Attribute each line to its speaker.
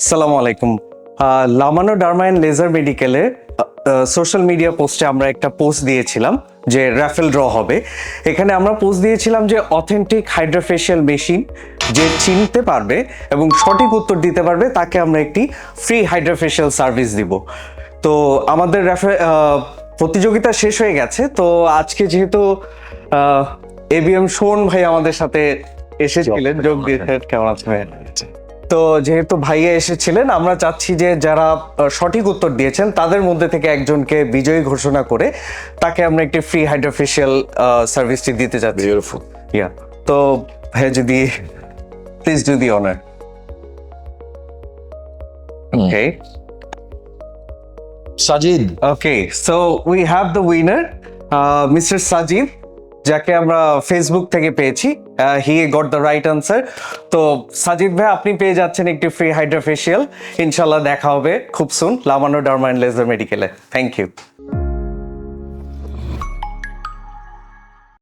Speaker 1: আসসালামু আলাইকুম। লামানো ডারমাইন লেজার মেডিকেলে সোশ্যাল মিডিয়া পোস্টে আমরা একটা পোস্ট দিয়েছিলাম যে র্যাফেল ড্র হবে। এখানে আমরা পোস্ট দিয়েছিলাম যে অথেন্টিক হাইড্রোফেশিয়াল মেশিন যে চিনতে পারবে এবং সঠিক উত্তর দিতে পারবে তাকে আমরা একটি ফ্রি হাইড্রোফেশিয়াল সার্ভিস দিব। তো আমাদের র্যাফে প্রতিযোগিতা শেষ হয়ে গেছে। তো আজকে যেহেতু এবিএম সোন ভাই আমাদের সাথে এসেছিলেন যোগ দিয়েছেন। কেমন আছেন? ভাই? তো যেহেতু ভাইয়া এসেছিলেন আমরা চাচ্ছি যে যারা সঠিক উত্তর দিয়েছেন তাদের মধ্যে থেকে একজনকে বিজয়ী ঘোষণা করে তাকে আমরা একটি ফ্রি হাইড্রোফেশিয়াল সার্ভিসটি দিতে চাচ্ছি।
Speaker 2: বিউটিফুল
Speaker 1: ইয়া তো ভাইয়া যদি please do the honour okay
Speaker 2: Sajid
Speaker 1: okay so we have the winner mister Sajid যাকে আমরা ফেসবুক থেকে পেয়েছি he got the right answer তো সাজিদ ভাই, আপনি পেয়ে যাচ্ছেন একটি ফ্রি হাইড্রোফেশিয়াল ইনশাল্লাহ দেখা হবে খুব সুন লামানো ডারমাইন লেজার মেডিকেলে থ্যাংক ইউ